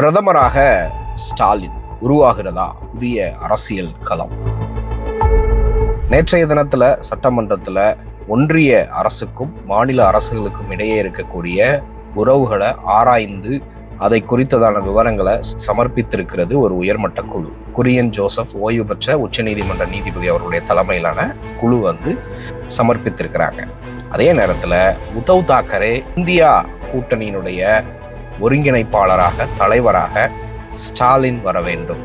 பிரதமராக ஸ்டாலின் உருவாகிறதா புதிய அரசியல் களம்? நேற்றைய தினத்துல சட்டமன்றத்துல ஒன்றிய அரசுக்கும் மாநில அரசுகளுக்கும் இடையே இருக்கக்கூடிய உறவுகளை ஆராய்ந்து அதை குறித்ததான விவரங்களை சமர்ப்பித்திருக்கிறது ஒரு உயர்மட்ட குழு. குரியன் ஜோசப் ஓய்வு பெற்ற உச்சநீதிமன்ற நீதிபதி அவருடைய தலைமையிலான குழு வந்து சமர்ப்பித்திருக்கிறாங்க. அதே நேரத்தில் உத்தவ் தாக்கரே இந்தியா கூட்டணியினுடைய ஒருங்கிணைப்பாளராக தலைவராக ஸ்டாலின் வர வேண்டும்.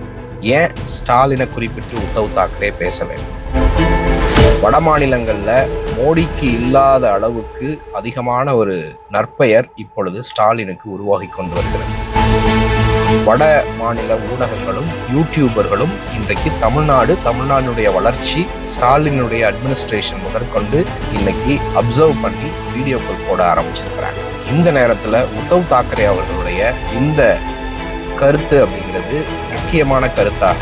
ஏன் ஸ்டாலினை குறிப்பிட்டு உத்தவ் தாக்கரே பேச வேண்டும்? வட மாநிலங்களில் மோடிக்கு இல்லாத அளவுக்கு அதிகமான ஒரு நற்பெயர் இப்பொழுது ஸ்டாலினுக்கு உருவாகி கொண்டு வருகிறது. வட மாநில ஊடகங்களும் யூடியூபர்களும் இன்றைக்கு தமிழ்நாடு தமிழ்நாடுடைய வளர்ச்சி ஸ்டாலினுடைய அட்மினிஸ்ட்ரேஷன் முதற்கொண்டு இன்னைக்கு அப்சர்வ் பண்ணி வீடியோக்கள் போட ஆரம்பிச்சிருக்கிறாங்க. இந்த நேரத்தில் உத்தவ் தாக்கரே அவர்களுடைய இந்த கருத்து அப்படிங்கிறது முக்கியமான கருத்தாக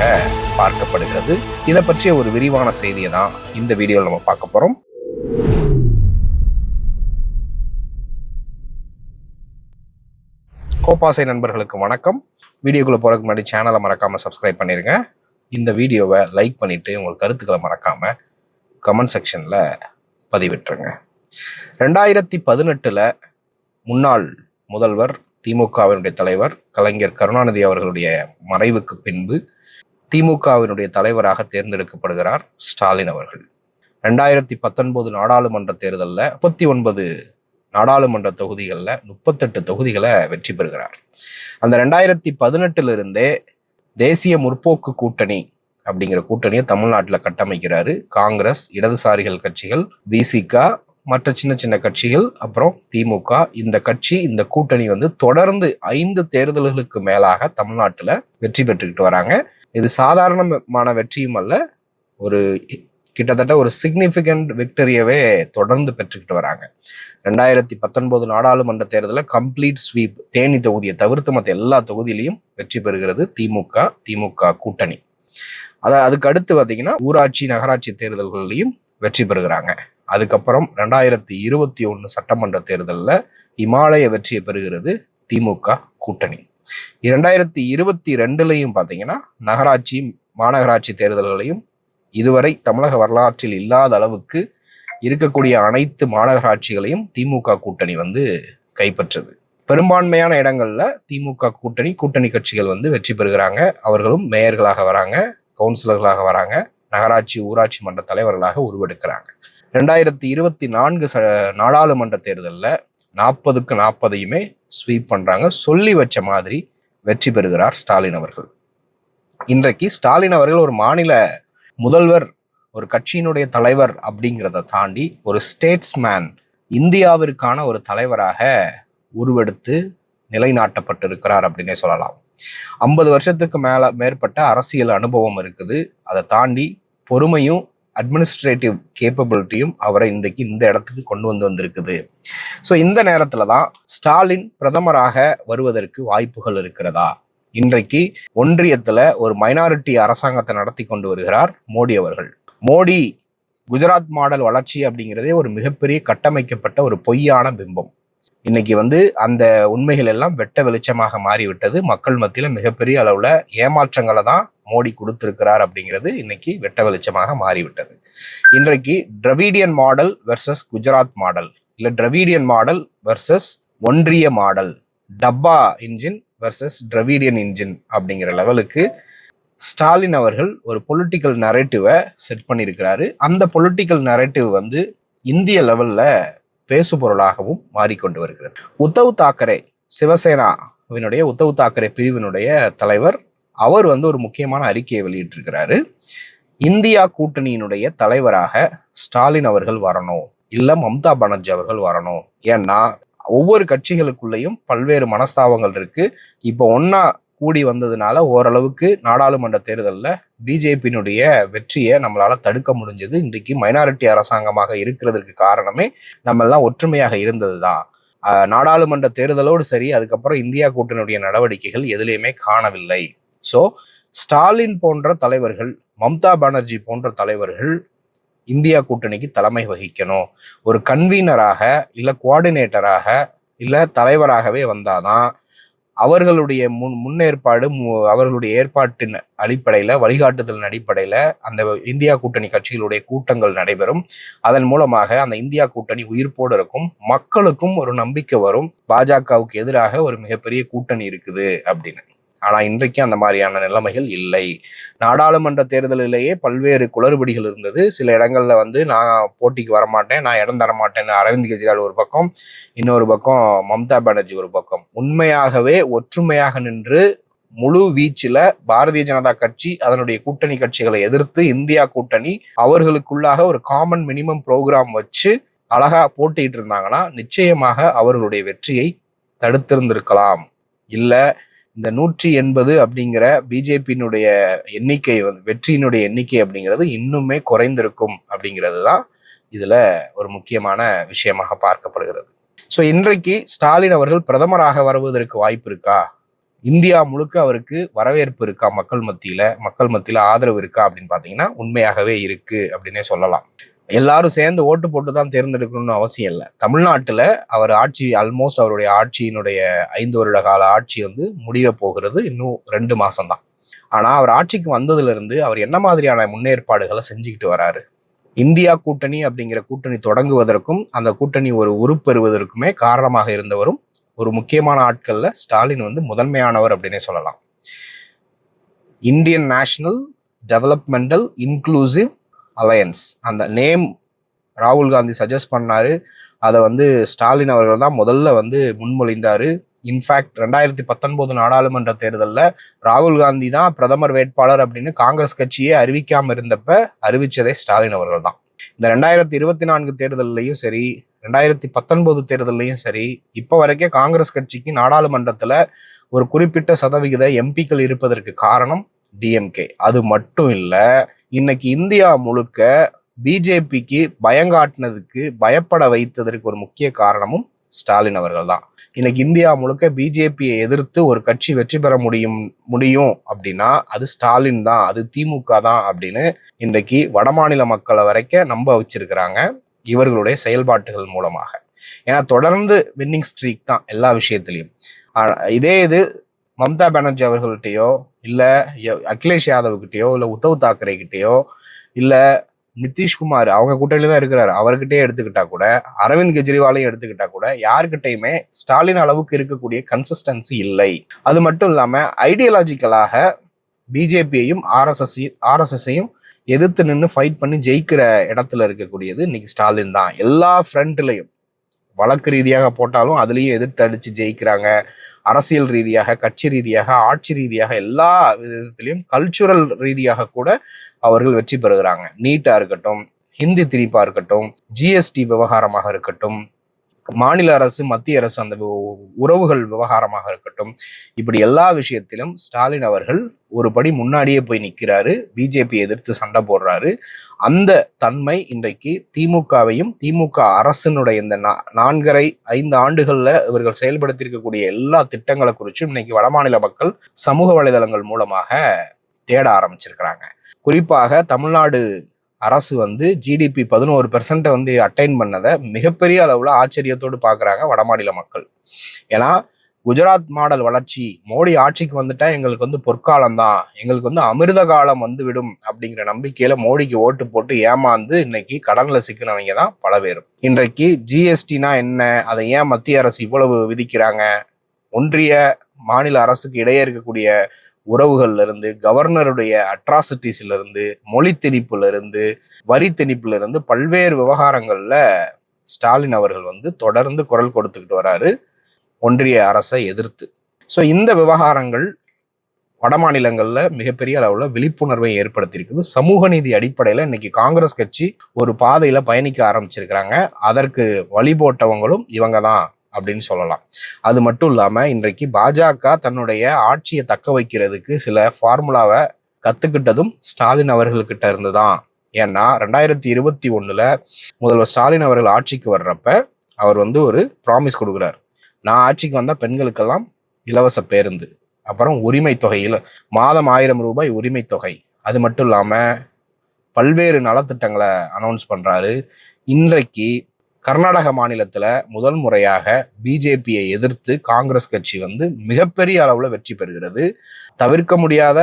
பார்க்கப்படுகிறது. இதை பற்றிய ஒரு விரிவான செய்தியை தான் இந்த வீடியோவில் நம்ம பார்க்க போகிறோம் கோபாசை நண்பர்களுக்கு வணக்கம். வீடியோக்குள்ளே போகிறதுக்கு முன்னாடி சேனலை மறக்காமல் சப்ஸ்கிரைப் பண்ணிருங்க. இந்த வீடியோவை லைக் பண்ணிவிட்டு உங்கள் கருத்துக்களை மறக்காமல் கமெண்ட் செக்ஷனில் பதிவிட்டுருங்க. ரெண்டாயிரத்தி பதினெட்டில் முன்னாள் முதல்வர் திமுகவினுடைய தலைவர் கலைஞர் கருணாநிதி அவர்களுடைய மறைவுக்கு பின்பு திமுகவினுடைய தலைவராக தேர்ந்தெடுக்கப்படுகிறார் ஸ்டாலின் அவர்கள். ரெண்டாயிரத்தி பத்தொன்பது நாடாளுமன்ற தேர்தலில் முப்பத்தி ஒன்பது நாடாளுமன்ற தொகுதிகளில் முப்பத்தெட்டு தொகுதிகளை வெற்றி பெறுகிறார். அந்த ரெண்டாயிரத்தி பதினெட்டுல இருந்தே தேசிய முற்போக்கு கூட்டணி அப்படிங்கிற கூட்டணியை தமிழ்நாட்டில் கட்டமைக்கிறாரு காங்கிரஸ் இடதுசாரிகள் கட்சிகள் விசிகா மற்ற சின்ன சின்ன கட்சிகள் அப்புறம் திமுக இந்த கட்சி இந்த கூட்டணி வந்து தொடர்ந்து ஐந்து தேர்தல்களுக்கு மேலாக தமிழ்நாட்டில் வெற்றி பெற்றுக்கிட்டு வராங்க. இது சாதாரணமான வெற்றியும் அல்ல ஒரு கிட்டத்தட்ட ஒரு சிக்னிஃபிகண்ட் விக்டரியவே தொடர்ந்து பெற்றுக்கிட்டு வராங்க. ரெண்டாயிரத்தி பத்தொன்பது நாடாளுமன்ற தேர்தலில் கம்ப்ளீட் ஸ்வீப் தேனி தொகுதியை தவிர்த்து மற்ற எல்லா தொகுதியிலையும் வெற்றி பெறுகிறது திமுக திமுக கூட்டணி. அதை அதுக்கு அடுத்து பார்த்தீங்கன்னா ஊராட்சி நகராட்சி தேர்தல்கள்லையும் வெற்றி பெறுகிறாங்க. அதுக்கப்புறம் ரெண்டாயிரத்தி இருபத்தி ஒன்று சட்டமன்ற தேர்தலில் இமாலய வெற்றியை பெறுகிறது திமுக கூட்டணி. இரண்டாயிரத்தி இருபத்தி ரெண்டுலையும் பார்த்தீங்கன்னா நகராட்சி மாநகராட்சி தேர்தல்களையும் இதுவரை தமிழக வரலாற்றில் இல்லாத அளவுக்கு இருக்கக்கூடிய அனைத்து மாநகராட்சிகளையும் திமுக கூட்டணி வந்து கைப்பற்றது. பெரும்பான்மையான இடங்களில் திமுக கூட்டணி கூட்டணி கட்சிகள் வந்து வெற்றி பெறுகிறாங்க. அவர்களும் மேயர்களாக வராங்க கவுன்சிலர்களாக வராங்க நகராட்சி ஊராட்சி மன்ற தலைவர்களாக உருவெடுக்கிறாங்க. ரெண்டாயிரத்தி இருபத்தி நான்கு ச நாடாளுமன்ற தேர்தலில் நாற்பதுக்கு நாற்பதையுமே ஸ்வீப் பண்ணுறாங்க சொல்லி வச்ச மாதிரி வெற்றி பெறுகிறார் ஸ்டாலின் அவர்கள். இன்றைக்கு ஸ்டாலின் அவர்கள் ஒரு மாநில முதல்வர் ஒரு கட்சியினுடைய தலைவர் அப்படிங்கிறத தாண்டி ஒரு ஸ்டேட்ஸ்மேன் இந்தியாவிற்கான ஒரு தலைவராக உருவெடுத்து நிலைநாட்டப்பட்டிருக்கிறார் அப்படின்னே சொல்லலாம். ஐம்பது வருஷத்துக்கு மேலே மேற்பட்ட அரசியல் அனுபவம் இருக்குது. அதை தாண்டி பொறுமையும் அட்மினிஸ்ட்ரேட்டிவ் கேப்பபிலிட்டியும் அவரை இன்றைக்கு இந்த இடத்துக்கு கொண்டு வந்து வந்திருக்குது. ஸோ இந்த நேரத்தில் தான் ஸ்டாலின் பிரதமராக வருவதற்கு வாய்ப்புகள் இருக்கிறதா? இன்றைக்கு ஒன்றியத்தில் ஒரு மைனாரிட்டி அரசாங்கத்தை நடத்தி கொண்டு வருகிறார் மோடி அவர்கள். மோடி குஜராத் மாடல் வளர்ச்சி அப்படிங்கிறதே ஒரு மிகப்பெரிய கட்டமைக்கப்பட்ட ஒரு பொய்யான பிம்பம். இன்னைக்கு வந்து அந்த உண்மைகள் எல்லாம் வெட்ட வெளிச்சமாக மாறிவிட்டது. மக்கள் மத்தியில் மிகப்பெரிய அளவில் ஏமாற்றங்களை தான் மோடி கொடுத்திருக்கிறார் அப்படிங்கிறது இன்னைக்கு வெட்ட வெளிச்சமாக மாறிவிட்டது. இன்றைக்கு Dravidian model versus Gujarat model இல்லை டிரவிடியன் மாடல் வெர்சஸ் ஒன்றிய மாடல் டப்பா இன்ஜின் வெர்சஸ் டிரவிடியன் இன்ஜின் அப்படிங்கிற லெவலுக்கு ஸ்டாலின் அவர்கள் ஒரு பொலிட்டிக்கல் நரேட்டிவை செட் பண்ணியிருக்கிறாரு. அந்த பொலிட்டிக்கல் நரேட்டிவ் வந்து இந்திய லெவலில் பேசுபொருளாகவும் மாறிக்கொண்டு வருகிறது. உத்தவ் தாக்கரே சிவசேனாவினுடைய உத்தவ் தாக்கரே பிரிவினுடைய தலைவர். அவர் வந்து ஒரு முக்கியமான அறிக்கையை வெளியிட்டிருக்கிறாரு. இந்தியா கூட்டணியினுடைய தலைவராக ஸ்டாலின் அவர்கள் வரணும். இல்ல மம்தா பானர்ஜி அவர்கள் வரணும். ஏன்னா ஒவ்வொரு கட்சிகளுக்குள்ளேயும் பல்வேறு மனஸ்தாபங்கள் இருக்கு. இப்போ ஒன்னா கூடி வந்ததுனால ஓரளவுக்கு நாடாளுமன்ற தேர்தலில் பிஜேபியினுடைய வெற்றியை நம்மளால தடுக்க முடிஞ்சது. இன்றைக்கு மைனாரிட்டி அரசாங்கமாக இருக்கிறதுக்கு காரணமே நம்ம எல்லாம் ஒற்றுமையாக இருந்தது தான் நாடாளுமன்ற தேர்தலோடு சரி அதுக்கப்புறம் இந்தியா கூட்டணியுடைய நடவடிக்கைகள் எதுலேயுமே காணவில்லை. ஸோ ஸ்டாலின் போன்ற தலைவர்கள் மம்தா பானர்ஜி போன்ற தலைவர்கள் இந்தியா கூட்டணிக்கு தலைமை வகிக்கணும். ஒரு கன்வீனராக இல்லை கோஆர்டினேட்டராக இல்லை தலைவராகவே வந்தாதான் அவர்களுடைய முன் முன்னேற்பாடு மு- அவர்களுடைய ஏற்பாட்டின் அடிப்படையில் வழிகாட்டுதலின் அடிப்படையில் அந்த இந்தியா கூட்டணி கட்சிகளுடைய கூட்டங்கள் நடைபெறும். அதன் மூலமாக அந்த இந்தியா கூட்டணி உயிர்ப்போடு இருக்கும். மக்களுக்கும் ஒரு நம்பிக்கை வரும். பாஜகவுக்கு எதிராக ஒரு மிகப்பெரிய கூட்டணி இருக்குது அப்படின்னு. ஆனால் இன்றைக்கு அந்த மாதிரியான நிலைமைகள் இல்லை. நாடாளுமன்ற தேர்தலிலேயே பல்வேறு குளறுபடிகள் இருந்தது. சில இடங்களில் வந்து நான் போட்டிக்கு வரமாட்டேன் நான் இடம் தரமாட்டேன்னு அரவிந்த் கெஜ்ரிவால் ஒரு பக்கம் இன்னொரு பக்கம் மம்தா பானர்ஜி ஒரு பக்கம். உண்மையாகவே ஒற்றுமையாக நின்று முழு வீச்சில் பாரதிய ஜனதா கட்சி அதனுடைய கூட்டணி கட்சிகளை எதிர்த்து இந்தியா கூட்டணி அவர்களுக்குள்ளாக ஒரு காமன் மினிமம் ப்ரோக்ராம் வச்சு அழகா போட்டிட்டு இருந்தாங்கன்னா நிச்சயமாக அவர்களுடைய வெற்றியை தடுத்திருந்திருக்கலாம். இல்லை இந்த நூற்றி எண்பது அப்படிங்கிற பிஜேபியினுடைய எண்ணிக்கை வந்து வெற்றியினுடைய எண்ணிக்கை அப்படிங்கிறது இன்னுமே குறைந்திருக்கும் அப்படிங்கிறது தான் இதில் ஒரு முக்கியமான விஷயமாக பார்க்கப்படுகிறது. ஸோ இன்றைக்கு ஸ்டாலின் அவர்கள் பிரதமராக வருவதற்கு வாய்ப்பு இருக்கா? இந்தியா முழுக்க அவருக்கு வரவேற்பு இருக்கா? மக்கள் மத்தியில் மக்கள் மத்தியில் ஆதரவு இருக்கா அப்படின்னு பார்த்தீங்கன்னா உண்மையாகவே இருக்குது அப்படின்னே சொல்லலாம். எல்லாரும் சேர்ந்து ஓட்டு போட்டு தான் தேர்ந்தெடுக்கணும்னு அவசியம் இல்லை. தமிழ்நாட்டில் அவர் ஆட்சி ஆல்மோஸ்ட் அவருடைய ஆட்சியினுடைய ஐந்து வருட கால ஆட்சி வந்து முடிய போகிறது இன்னும் ரெண்டு மாதம்தான் ஆனால் அவர் ஆட்சிக்கு வந்ததுலேருந்து அவர் என்ன மாதிரியான முன்னேற்பாடுகளை செஞ்சுக்கிட்டு வராரு? இந்தியா கூட்டணி அப்படிங்கிற கூட்டணி தொடங்குவதற்கும் அந்த கூட்டணி ஒரு உருப்பெறுவதற்குமே காரணமாக இருந்தவரும் ஒரு முக்கியமான ஆட்களில் ஸ்டாலின் வந்து முதன்மையானவர் அப்படின்னே சொல்லலாம். Indian National Developmental Inclusive Alliance அந்த நேம் ராகுல் காந்தி சஜஸ்ட் பண்ணாரு. அதை வந்து ஸ்டாலின் அவர்கள் தான் முதல்ல வந்து முன்மொழிந்தார். இன்ஃபேக்ட் ரெண்டாயிரத்தி பத்தொன்பது நாடாளுமன்ற தேர்தலில் ராகுல் காந்தி தான் பிரதமர் வேட்பாளர் அப்படின்னு காங்கிரஸ் கட்சியே அறிவிக்காமல் இருந்தப்ப அறிவித்ததே ஸ்டாலின் அவர்கள் தான். இந்த ரெண்டாயிரத்தி இருபத்தி நான்கு தேர்தல்லையும் சரி ரெண்டாயிரத்தி பத்தொன்பது தேர்தல்லையும் சரி இப்போ வரைக்கும் காங்கிரஸ் கட்சிக்கு நாடாளுமன்றத்தில் ஒரு குறிப்பிட்ட சதவிகித எம்பிக்கள் இருப்பதற்கு காரணம் டிஎம்கே அது மட்டும் இல்லை இன்னைக்கு இந்தியா முழுக்க பிஜேபிக்கு பயங்காட்டினதுக்கு பயப்பட வைத்ததற்கு ஒரு முக்கிய காரணமும் ஸ்டாலின் அவர்கள் தான். இன்னைக்கு இந்தியா முழுக்க பிஜேபியை எதிர்த்து ஒரு கட்சி வெற்றி பெற முடியும் முடியும் அப்படின்னா அது ஸ்டாலின் தான் அது திமுக தான் அப்படின்னு இன்றைக்கு வடமாநில மக்களை வரைக்கும் நம்ப வச்சிருக்கிறாங்க இவர்களுடைய செயல்பாட்டுகள் மூலமாக. ஏன்னா தொடர்ந்து வின்னிங் ஸ்ட்ரீக் தான் எல்லா விஷயத்திலையும். இதே இது மம்தா பானர்ஜி அவர்கள்ட்டையோ இல்லை அகிலேஷ் யாதவ் கிட்டயோ உத்தவ் தாக்கரே கிட்டேயோ இல்லை நிதிஷ்குமார் அவங்க கூட்டணியில தான் இருக்கிறாரு. அவர்கிட்டயே எடுத்துக்கிட்டா கூட அரவிந்த் கெஜ்ரிவாலையும் எடுத்துக்கிட்டா கூட யாருக்கிட்டையுமே ஸ்டாலின் அளவுக்கு இருக்கக்கூடிய கன்சிஸ்டன்சி இல்லை. அது மட்டும் இல்லாம ஐடியாலஜிக்கலாக பிஜேபியையும் ஆர்எஸ்எஸ் ஆர்எஸ்எஸ்ஸையும் எதிர்த்து நின்று ஃபைட் பண்ணி ஜெயிக்கிற இடத்துல இருக்கக்கூடியது இன்னைக்கு ஸ்டாலின் தான். எல்லா ஃப்ரண்ட்லையும் வழக்கு ரீதியாக போட்டாலும் அதுலேயும் எதிர்த்தடிச்சு ஜெயிக்கிறாங்க. அரசியல் ரீதியாக கட்சி ரீதியாக ஆட்சி ரீதியாக எல்லா விதத்திலையும் கல்ச்சுரல் ரீதியாக கூட அவர்கள் வெற்றி பெறுகிறாங்க. நீட்டாக இருக்கட்டும் ஹிந்தி திரிப்பாக இருக்கட்டும் ஜிஎஸ்டி விவகாரமாக இருக்கட்டும் மாநில அரசு மத்திய அரசு அந்த உ- உறவுகள் விவகாரமாக இருக்கட்டும் இப்படி எல்லா விஷயத்திலும் ஸ்டாலின் அவர்கள் ஒரு படி முன்னாடியே போய் நிற்கிறாரு பிஜேபி எதிர்த்து சண்டை போடுறாரு. அந்த தன்மை இன்றைக்கு திமுகவையும் திமுக அரசினுடைய இந்த நா- நான்கரை ஐந்து ஆண்டுகள்ல இவர்கள் செயல்படுத்தியிருக்கக்கூடிய எல்லா திட்டங்களை குறிச்சும் இன்னைக்கு வடமாநில மக்கள் சமூக வலைதளங்கள் மூலமாக தேட ஆரம்பிச்சிருக்கிறாங்க. குறிப்பாக தமிழ்நாடு அரசு வந்து ஜிடிபி பதினோரு பெர்சன்ட்டை வந்து அட்டைன் பண்ணதை மிகப்பெரிய அளவில் ஆச்சரியத்தோடு பார்க்குறாங்க வடமாநில மக்கள். ஏன்னா குஜராத் மாடல் வளர்ச்சி மோடி ஆட்சிக்கு வந்துட்டா எங்களுக்கு வந்து பொற்காலம் தான் எங்களுக்கு வந்து அமிர்த காலம் வந்து விடும் அப்படிங்கிற நம்பிக்கையில மோடிக்கு ஓட்டு போட்டு ஏமாந்து இன்னைக்கு கடன்ல சிக்கினவங்க தான் பல பேரும். இன்றைக்கு ஜிஎஸ்டினா என்ன அதை ஏன் மத்திய அரசு இவ்வளவு விதிக்கிறாங்க? ஒன்றிய மாநில அரசுக்கு இடையே இருக்கக்கூடிய உறவுகள்ல இருந்து கவர்னருடைய அட்ராசிட்டிஸ்ல இருந்து மொழி திணிப்புல இருந்து வரி திணிப்புல இருந்து பல்வேறு விவகாரங்கள்ல ஸ்டாலின் அவர்கள் வந்து தொடர்ந்து குரல் கொடுத்துக்கிட்டு வராரு ஒன்றிய அரசை எதிர்த்து. ஸோ இந்த விவகாரங்கள் வடமாநிலங்களில் மிகப்பெரிய அளவில் விழிப்புணர்வை ஏற்படுத்தியிருக்குது. சமூக நீதி அடிப்படையில் இன்னைக்கு காங்கிரஸ் கட்சி ஒரு பாதையில் பயணிக்க ஆரம்பிச்சிருக்கிறாங்க. அதற்கு வழி போட்டவங்களும் இவங்க தான். அப்படின்னு சொல்லலாம். அது மட்டும் இல்லாமல் இன்றைக்கு பாஜக தன்னுடைய ஆட்சியை தக்க வைக்கிறதுக்கு சில ஃபார்முலாவை கற்றுக்கிட்டதும் ஸ்டாலின் அவர்கள்கிட்ட இருந்து தான் ஏன்னா ரெண்டாயிரத்தி இருபத்தி ஒன்றில் முதல்வர் ஸ்டாலின் அவர்கள் ஆட்சிக்கு வர்றப்ப அவர் வந்து ஒரு ப்ராமிஸ் கொடுக்குறார். நான் ஆட்சிக்கு வந்தால் பெண்களுக்கெல்லாம் இலவச பேருந்து அப்புறம் உரிமை தொகையில் மாதம் ஆயிரம் ரூபாய் உரிமை தொகை. அது மட்டும் இல்லாமல் பல்வேறு நலத்திட்டங்களை அனௌன்ஸ் பண்ணுறாரு இன்றைக்கு கர்நாடக மாநிலத்தில் முதல் முறையாக பிஜேபியை எதிர்த்து காங்கிரஸ் கட்சி வந்து மிகப்பெரிய அளவில் வெற்றி பெறுகிறது. தவிர்க்க முடியாத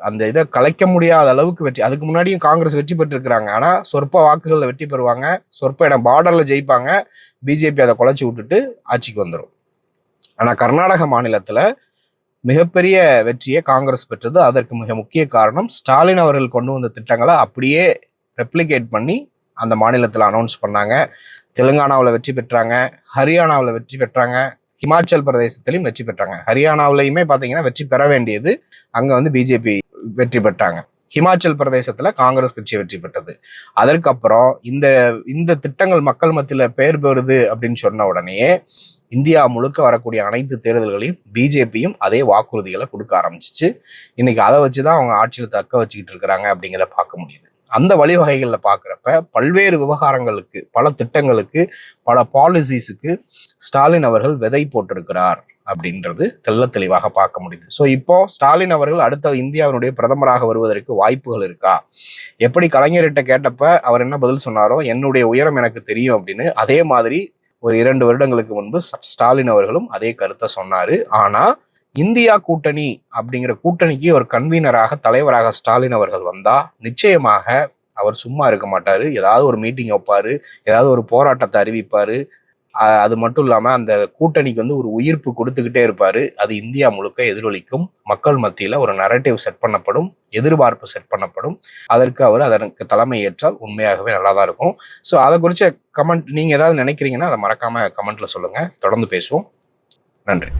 அந்த இதை கலைக்க முடியாத அளவுக்கு வெற்றி அதுக்கு முன்னாடியும் காங்கிரஸ் வெற்றி பெற்றிருக்கிறாங்க. ஆனால் சொற்ப வாக்குகளில் வெற்றி பெறுவாங்க. சொற்ப இடம் பார்டரில் ஜெயிப்பாங்க. பிஜேபி அதை குலைச்சி விட்டுட்டு ஆட்சிக்கு வந்துடும் ஆனால் கர்நாடக மாநிலத்தில் மிகப்பெரிய வெற்றியை காங்கிரஸ் பெற்றது. அதற்கு மிக முக்கிய காரணம் ஸ்டாலின் அவர்கள் கொண்டு வந்த திட்டங்களை அப்படியே ரெப்ளிகேட் பண்ணி அந்த மாநிலத்தில் அனௌன்ஸ் பண்ணாங்க. தெலுங்கானாவில் வெற்றி பெற்றாங்க. ஹரியானாவில் வெற்றி பெற்றாங்க. ஹிமாச்சல் பிரதேசத்திலையும் வெற்றி பெற்றாங்க. ஹரியானாவிலையுமே பார்த்தீங்கன்னா வெற்றி பெற வேண்டியது அங்கே வந்து பிஜேபி வெற்றி பெற்றாங்க. ஹிமாச்சல் பிரதேசத்தில் காங்கிரஸ் கட்சி வெற்றி பெற்றது. அதற்கப்புறம் இந்த இந்த திட்டங்கள் மக்கள் மத்தியில் பெயர் பெறுது அப்படின்னு சொன்ன உடனே இந்தியா முழுக்க வரக்கூடிய அனைத்து தேர்தல்களையும் பிஜேபியும் அதே வாக்குறுதிகளை கொடுக்க ஆரம்பிச்சிச்சு. இன்னைக்கு அதை வச்சு தான் அவங்க ஆட்சியில் தக்க வச்சுக்கிட்டு இருக்கிறாங்க அப்படிங்கிறத பார்க்க முடியுது. அந்த வழிவகைகளில் பார்க்குறப்ப பல்வேறு விவகாரங்களுக்கு பல திட்டங்களுக்கு பல பாலிசிஸுக்கு ஸ்டாலின் அவர்கள் விதை போட்டிருக்கிறார் அப்படின்றது தெல்ல தெளிவாக பார்க்க முடியுது. ஸோ இப்போ ஸ்டாலின் அவர்கள் அடுத்த இந்தியாவினுடைய பிரதமராக வருவதற்கு வாய்ப்புகள் இருக்கா? எப்படி கலைஞர்கிட்ட கேட்டப்ப அவர் என்ன பதில் சொன்னாரோ என்னுடைய உயரம் எனக்கு தெரியும் அப்படின்னு அதே மாதிரி ஒரு இரண்டு வருடங்களுக்கு முன்பு ஸ்டாலின் அவர்களும் அதே கருத்தை சொன்னார். ஆனால் இந்தியா கூட்டணி அப்படிங்கிற கூட்டணிக்கு ஒரு கன்வீனராக தலைவராக ஸ்டாலின் அவர்கள் வந்தா நிச்சயமாக அவர் சும்மா இருக்க மாட்டாரு. ஏதாவது ஒரு மீட்டிங் வைப்பாரு. ஏதாவது ஒரு போராட்டத்தை அறிவிப்பாரு. அது மட்டும் இல்லாம அந்த கூட்டணிக்கு வந்து ஒரு உயிர்ப்பு கொடுத்துக்கிட்டே இருப்பாரு. அது இந்தியா முழுக்க எதிரொலிக்கும். மக்கள் மத்தியில ஒரு நரேட்டிவ் செட் பண்ணப்படும். எதிர்பார்ப்பு செட் பண்ணப்படும். அதற்கு அவர் அதற்கு தலைமை ஏற்றால் உண்மையாகவே நல்லா தான் இருக்கும். ஸோ அதை குறித்த கமெண்ட் நீங்க ஏதாவது நினைக்கிறீங்கன்னா அதை மறக்காம கமெண்ட்ல சொல்லுங்க. தொடர்ந்து பேசுவோம். நன்றி.